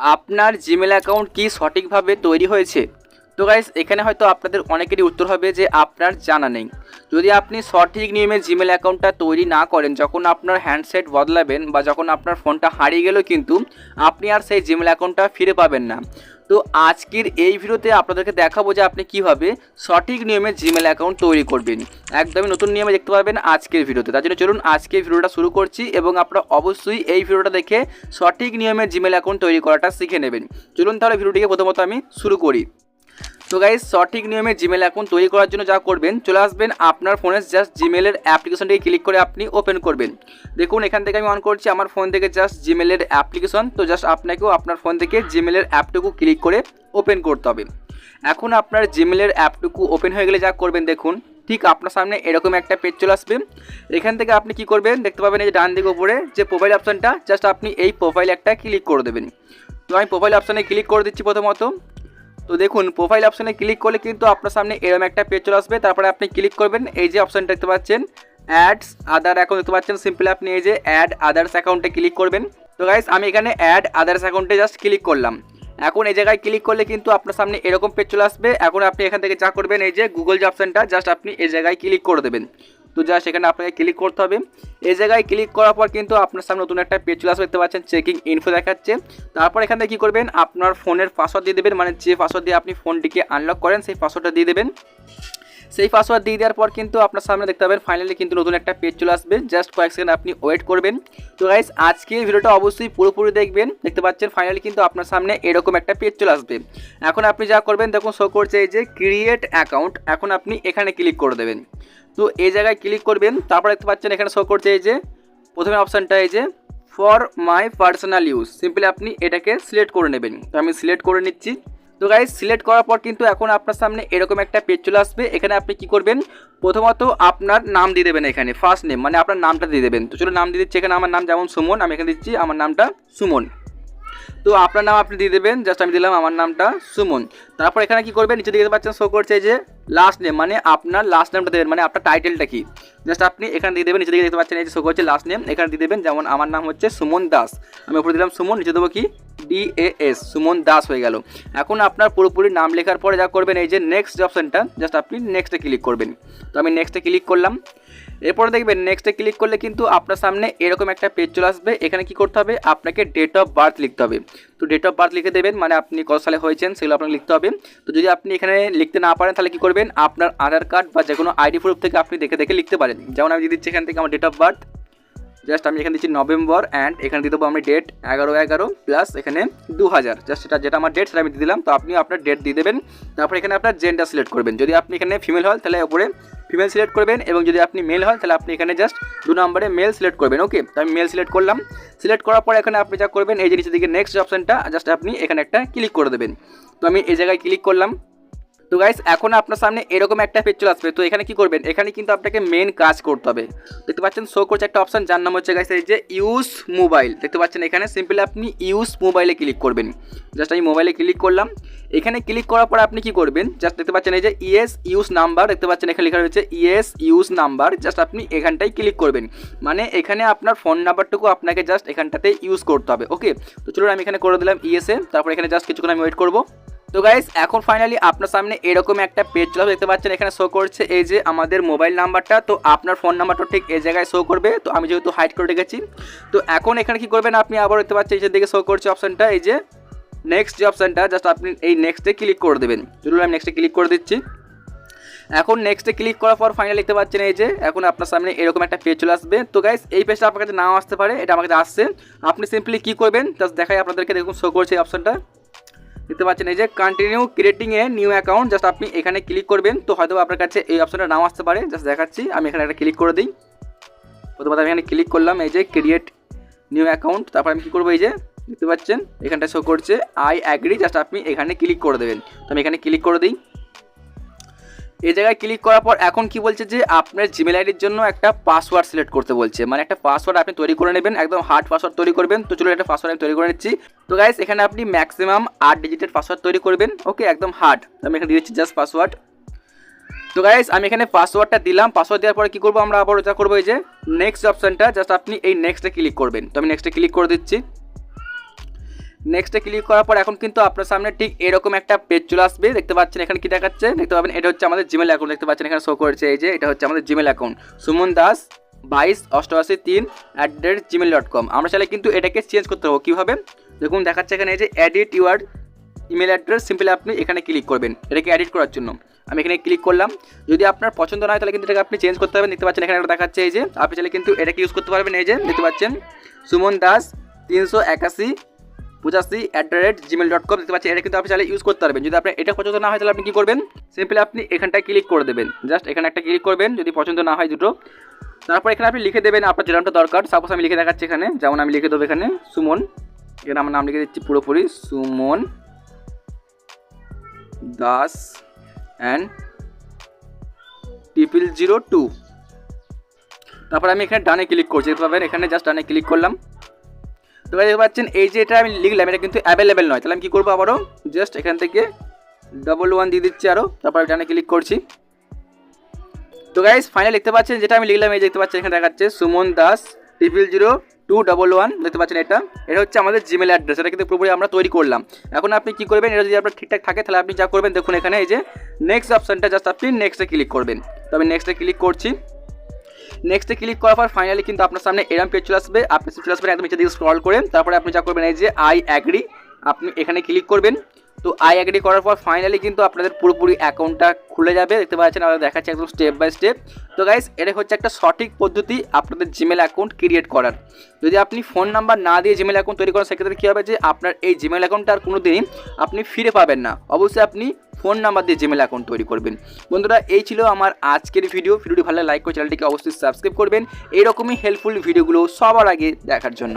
আপনার Gmail account কি সঠিকভাবে তৈরি হয়েছে? তো গাইস এখানে হয়তো আপনাদের অনেকেরই উত্তর হবে যে আপনার জানা নেই। যদি আপনি সঠিক নিয়মে জিমেল অ্যাকাউন্টটা তৈরি না করেন, যখন আপনার হ্যান্ডসেট বদলাবেন বা যখন আপনার ফোনটা হারিয়ে গেলেও কিন্তু, আপনি আর সেই জিমেল অ্যাকাউন্টটা ফিরে পাবেন না। তো আজকের এই ভিডিওতে আপনাদেরকে দেখাবো যে আপনি কীভাবে সঠিক নিয়মে জিমেল অ্যাকাউন্ট তৈরি করবেন। একদমই নতুন নিয়মে দেখতে পাবেন আজকের ভিডিওতে। তার জন্য চলুন আজকের ভিডিওটা শুরু করছি এবং আপনারা অবশ্যই এই ভিডিওটা দেখে সঠিক নিয়মে জিমেল অ্যাকাউন্ট তৈরি করাটা শিখে নেবেন। চলুন তাহলে ভিডিওটিকে প্রথমত আমি শুরু করি। তো গাইজ সঠিক নিয়মে জিমেল অ্যাকাউন্ট তৈরি করার জন্য যা করবেন, চলে আসবেন আপনার ফোনে জাস্ট জিমেলের অ্যাপ্লিকেশনটিকে ক্লিক করে আপনি ওপেন করবেন। দেখুন, এখান থেকে আমি অন করছি, আমার ফোন থেকে জাস্ট জিমেলের অ্যাপ্লিকেশন তো জাস্ট আপনাকেও আপনার ফোন থেকে জিমেলের অ্যাপটুকু ক্লিক করে ওপেন করতে হবে। এখন আপনার জিমেলের অ্যাপটুকু ওপেন হয়ে গেলে যা করবেন, দেখুন, ঠিক আপনার সামনে এরকম একটা পেজ চলে আসবে। এখান থেকে আপনি কি করবেন, দেখতে পাবেন এই যে ডান দিকে উপরে যে প্রোফাইল অপশানটা জাস্ট আপনি এই প্রোফাইল একটা ক্লিক করে দেবেন। তো আমি প্রোফাইল অপশানে ক্লিক করে দিচ্ছি প্রথমত। তো দেখুন প্রোফাইল অপশানে ক্লিক করলে কিন্তু আপনার সামনে এরকম একটা পেজ চলে আসবে। তারপরে আপনি ক্লিক করবেন, এই যে অপশানটা দেখতে পাচ্ছেন অ্যাডস আদার অ্যাকাউন্ট দেখতে পাচ্ছেন সিম্পলি আপনি এই যে অ্যাড আদার্স অ্যাকাউন্টে ক্লিক করবেন। তো গাইস আমি এখানে অ্যাড আদার্স অ্যাকাউন্টে জাস্ট ক্লিক করলাম। এখন এই জায়গায় ক্লিক করলে কিন্তু আপনার সামনে এরকম পেজ চলে আসবে। এখন আপনি এখান থেকে যা করবেন, এই যে গুগল যে অপশানটা জাস্ট আপনি এই জায়গায় ক্লিক করে দেবেন। তো জাস্ট এখানে আপনাকে ক্লিক করতে হবে। এই জায়গায় ক্লিক করার পর কিন্তু আপনার সামনে নতুন একটা পেজ চলে আসবে, দেখতে পাচ্ছেন চেকিং ইনফো দেখাচ্ছে। তারপর এখান থেকে কী করবেন? আপনার ফোনের পাসওয়ার্ড দিয়ে দেবেন মানে যে পাসওয়ার্ড দিয়ে আপনি ফোনটিকে আনলক করেন, সেই পাসওয়ার্ডটা দিয়ে দেবেন। সেই পাসওয়ার্ড দিয়ে দেওয়ার পর কিন্তু আপনার সামনে দেখতে পাবেন ফাইনালি কিন্তু নতুন একটা পেজ চলে আসবে। জাস্ট কয়েক সেকেন্ড আপনি ওয়েট করবেন। তো গাইস আজকে এই ভিডিওটা অবশ্যই পুরোপুরি দেখবেন। দেখতে পাচ্ছেন ফাইনালি কিন্তু আপনার সামনে এরকম একটা পেজ চলে আসবে। এখন আপনি যা করবেন, দেখুন শো করছে এই যে ক্রিয়েট অ্যাকাউন্ট এখন আপনি এখানে ক্লিক করে দেবেন। তো এই জায়গায় ক্লিক করবেন, তারপর দেখতে পাচ্ছেন এখানে শো করছে এই যে, প্রথমে অপশানটা এই যে for my personal use simply আপনি এটাকে সিলেক্ট করে নেবেন। তো আমি সিলেক্ট করে নিচ্ছি। তো গাইজ সিলেক্ট করার পর কিন্তু এখন আপনার সামনে এরকম একটা পেজ চলে আসবে। এখানে আপনি কি করবেন? প্রথমত আপনার নাম দিয়ে দেবেন এখানে ফার্স্ট নেম মানে আপনার নামটা দিয়ে দেবেন। তো চলো নাম দিয়ে দিচ্ছি, এখানে আমার নাম যেমন সুমন, আমি এখানে দিচ্ছি, আমার নামটা সুমন। তো আপনার নাম আপনি দিয়ে দেবেন জাস্ট আমি দিলাম আমার নামটা সুমন। তারপর এখানে কি করবেন, নিচে দেখতে পাচ্ছেন শো করছে যে লাস্ট নেম মানে আপনার লাস্ট নেমটা দেবেন মানে আপনার টাইটেলটা কি? জাস্ট আপনি এখানে দিয়ে দেবেন, নিচে দিকে দেখতে পাচ্ছেন এই যে শো করছে লাস্ট নেম এখানে দিয়ে দেবেন, যেমন আমার নাম হচ্ছে সুমন দাস। আমি উপরে দিলাম সুমন, নিচে দেবো কি? D A S Suman Das হয়ে গেল। এখন আপনার পুরোপুরি নাম লেখার পরে যা করবেন, এই যে নেক্সট অপশানটা জাস্ট আপনি নেক্সটে ক্লিক করবেন। তো আমি নেক্সটে ক্লিক করলাম এরপরে দেখবেন নেক্সটে ক্লিক করলে কিন্তু আপনার সামনে এরকম একটা পেজ চলে আসবে। এখানে কি করতে হবে? আপনাকে ডেট অফ বার্থ লিখতে হবে। তো ডেট অফ বার্থ লিখে দেবেন মানে আপনি কত সালে হয়েছেন সেগুলো আপনাকে লিখতে হবে। তো যদি আপনি এখানে লিখতে না পারেন, তাহলে কি করবেন? আপনার আধার কার্ড বা যে কোনো আইডি প্রুফ থেকে আপনি দেখে দেখে লিখতে পারেন। যেমন আমি যদি দিচ্ছি এখান থেকে আমার ডেট অফ বার্থ জাস্ট আমি এখানে দিচ্ছি নভেম্বর অ্যান্ড এখানে দিয়ে দেবো আমি ডেট এগারো এগারো প্লাস এখানে দু হাজার জাস্ট এটা যেটা আমার ডেট সেটা আমি দিয়ে দিলাম। তো আপনি আপনার ডেট দিয়ে দেবেন। তারপর এখানে আপনার জেন্ডার সিলেক্ট করবেন। যদি আপনি এখানে ফিমেল হন তাহলে ওপরে ফিমেল সিলেক্ট করবেন এবং যদি আপনি মেল হন তাহলে আপনি এখানে জাস্ট দু নম্বরে মেল সিলেক্ট করবেন। ওকে তো আমি মেল সিলেক্ট করলাম। সিলেক্ট করার পর এখানে আপনি যা করবেন, এই জিনিসের দিকে নেক্সট অপশানটা জাস্ট আপনি এখানে একটা ক্লিক করে দেবেন। তো আমি এই জায়গায় ক্লিক করলাম। তো গাইস এখন আপনার সামনে এরকম একটা পেজ চলে আসবে। তো এখানে কি করবেন? এখানে কিন্তু আপনাকে মেন কাজ করতে হবে। দেখতে পাচ্ছেন শো করছে একটা অপশন যার নাম হচ্ছে গাইস এই যে ইউজ মোবাইল দেখতে পাচ্ছেন এখানে সিম্পলি আপনি ইউজ মোবাইলে ক্লিক করবেন। জাস্ট আমি মোবাইলে ক্লিক করলাম। এখানে ক্লিক করার পর আপনি কি করবেন? জাস্ট দেখতে পাচ্ছেন এই যে ইএস ইউজ নাম্বার দেখতে পাচ্ছেন এখানে লেখা রয়েছে ইএস ইউজ নাম্বার জাস্ট আপনি এখানটাই ক্লিক করবেন। মানে এখানে আপনার ফোন নাম্বারটুকু আপনাকে জাস্ট এখানটাতে ইউজ করতে হবে। ওকে তো চলুন, আমি এখানে করে দিলাম ইএসএ তারপর এখানে জাস্ট কিছুক্ষণ আমি ওয়েট করব। তো গাইস এখন ফাইনালি আপনার সামনে এরকম একটা পেজ চলে দেখতে পাচ্ছেন, এখানে শো করছে এই যে আমাদের মোবাইল নাম্বারটা তো আপনার ফোন নাম্বারটা ঠিক এই জায়গায় শো করবে। তো আমি যেহেতু হাইড করে রেখেছি, তো এখন এখানে কি করবেন আপনি? আবার দেখতে পাচ্ছেন, এই দিকে শো করছে অপশানটা এই যে নেক্সট যে অপশানটা জাস্ট আপনি এই নেক্সটে ক্লিক করে দেবেন। চলুন আমি নেক্সটে ক্লিক করে দিচ্ছি। এখন নেক্সটে ক্লিক করার পর ফাইনাল দেখতে পাচ্ছেন, এই যে এখন আপনার সামনে এরকম একটা পেজ চলে আসবে। তো গাইস এই পেজটা আপনার কাছে নাও আসতে পারে, এটা আমার কাছে আসছে। আপনি সিম্পলি কী করবেন? জাস্ট দেখাই আপনাদেরকে, দেখুন শো করছে এই অপশনটা দেখতে পাচ্ছেন, এই যে continue creating a new account just আপনি এখানে ক্লিক করবেন, তো হয়তো আপনার কাছে এই অপশনটা নাও আসতে পারে জাস্ট দেখাচ্ছি, আমি এখানে একটা ক্লিক করে দিই। প্রথমত আমি এখানে ক্লিক করলাম, এই যে ক্রিয়েট নিউ অ্যাকাউন্ট তারপর আমি কী করব, এই যে দেখতে পাচ্ছেন, এখানটা শো করছে আই অ্যাগ্রি জাস্ট আপনি এখানে ক্লিক করে দেবেন। তো আমি এখানে ক্লিক করে দিই। এই জায়গায় ক্লিক করার পর এখন কি বলছে যে আপনার জিমেল আইডির জন্য একটা পাসওয়ার্ড সিলেক্ট করতে বলছে। মানে একটা পাসওয়ার্ড আপনি তৈরি করে নেবেন, একদম হার্ড পাসওয়ার্ড তৈরি করবেন। তো চলুন একটা পাসওয়ার্ড আমি তৈরি করে নিচ্ছি। তো গাইস এখানে আপনি ম্যাক্সিমাম আট ডিজিটের পাসওয়ার্ড তৈরি করবেন। ওকে একদম হার্ড আমি এখানে দিচ্ছি জাস্ট পাসওয়ার্ড তো গাইস আমি এখানে পাসওয়ার্ডটা দিলাম। পাসওয়ার্ড দেওয়ার পরে কী করব? আমরা আবার যা করব এই যে নেক্সট অপশানটা জাস্ট আপনি এই নেক্সটে ক্লিক করবেন। তো আমি নেক্সটে ক্লিক করে দিচ্ছি। নেক্সটে ক্লিক করার পর এখন কিন্তু আপনার সামনে ঠিক এরকম একটা পেজ চলে আসবে। দেখতে পাচ্ছেন এখানে কি দেখাচ্ছে? দেখতে পাবেন, এটা হচ্ছে আমাদের জিমেল অ্যাকাউন্ট দেখতে পাচ্ছেন এখানে শো করেছে এই যে, এটা হচ্ছে আমাদের জিমেল অ্যাকাউন্ট সুমন দাস, বাইশ, অষ্টআশি, তিন at the rate Gmail dot com আমরা চাইলে কিন্তু এটাকে চেঞ্জ করতে পারব। কীভাবে? দেখুন, দেখাচ্ছে এখানে এই যে edit your email address simply আপনি এখানে ক্লিক করবেন, এটাকে এডিট করার জন্য। আমি এখানে ক্লিক করলাম। যদি আপনার পছন্দ না হয়, তাহলে কিন্তু এটাকে আপনি চেঞ্জ করতে পারবেন। দেখতে পাচ্ছেন এখানে একটা দেখাচ্ছে এই যে, আপনি চাইলে কিন্তু এটাকে ইউজ করতে পারবেন। এই যে, দেখতে পাচ্ছেন, সুমন দাস, তিনশো একাশি পঁচাশি at the rate Gmail dot com দেখতে পাচ্ছেন এটা কিন্তু আপনি চাইলে ইউজ করতে পারবেন। যদি আপনার এটা পছন্দ না হয়, তাহলে আপনি কী করবেন? সিম্পলি আপনি এখানটায় ক্লিক করে দেবেন। জাস্ট এখানে একটা ক্লিক করবেন, যদি পছন্দ না হয় দুটো। তারপর এখানে আপনি লিখে দেবেন আপনার যেরকমটা দরকার। সাপোজ আমি লিখে দেখাচ্ছি এখানে, যেমন আমি লিখে দেবো এখানে, সুমন। এখানে আমার নাম লিখে দিচ্ছি পুরোপুরি, Suman Das and triple zero two তারপর আমি এখানে ডানে ক্লিক করছি পাবেন? এখানে জাস্ট ডানে ক্লিক করলাম। তো দেখতে পাচ্ছেন, এই যে এটা আমি লিখলাম, এটা কিন্তু অ্যাভেলেবেল নয়। তাহলে আমি কী করব আবারও? জাস্ট এখান থেকে ডবল ওয়ান দিয়ে দিচ্ছি আরও তারপর ডানে ক্লিক করছি। তো গাইজ ফাইনাল দেখতে পাচ্ছেন, যেটা আমি লিখলাম, এই দেখতে পাচ্ছেন, এখানে দেখাচ্ছে Suman Das triple zero two double one দেখতে পাচ্ছেন এটা? এটা হচ্ছে আমাদের জিমেল অ্যাড্রেস এটা কিন্তু পুরোপুরি আমরা তৈরি করলাম। এখন আপনি কী করবেন? এটা যদি আপনার ঠিকঠাক থাকে, তাহলে আপনি যা করবেন, দেখুন এখানে এই যে নেক্সট অপশানটা জাস্ট আপনি নেক্সটে ক্লিক করবেন। তো আমি নেক্সটে ক্লিক করছি। নেক্সটে ক্লিক করার পর ফাইনালি কিন্তু আপনার সামনে এরম পেজ চলে আসবে। আপনি চলে আসবেন, একদম নিচে দিকে স্ক্রল করে। তারপরে আপনি যা করবেন, এই যে আই অ্যাগ্রি আপনি এখানে ক্লিক করবেন। তো আই অ্যাগ্রি করার পর ফাইনালি কিন্তু আপনাদের পুরোপুরি অ্যাকাউন্টটা খুলে যাবে। দেখতে পাচ্ছেন, আমরা দেখাচ্ছি একদম স্টেপ বাই স্টেপ তো গাইস এটা হচ্ছে একটা সঠিক পদ্ধতি আপনাদের জিমেল অ্যাকাউন্ট ক্রিয়েট করার। যদি আপনি ফোন নাম্বার না দিয়ে জিমেল অ্যাকাউন্ট তৈরি করেন, সেক্ষেত্রে কী হবে যে আপনার এই জিমেল অ্যাকাউন্টটা আর কোনো দিনই আপনি ফিরে পাবেন না। অবশ্যই আপনি ফোন নাম্বার দিয়ে জিমেল অ্যাকাউন্ট তৈরি করবেন। বন্ধুরা, এই ছিল আমার আজকের ভিডিও ভিডিওটি ভালো লাইক করে চ্যানেলটিকে অবশ্যই সাবস্ক্রাইব করবেন। এইরকমই হেল্পফুল ভিডিওগুলো সবার আগে দেখার জন্য।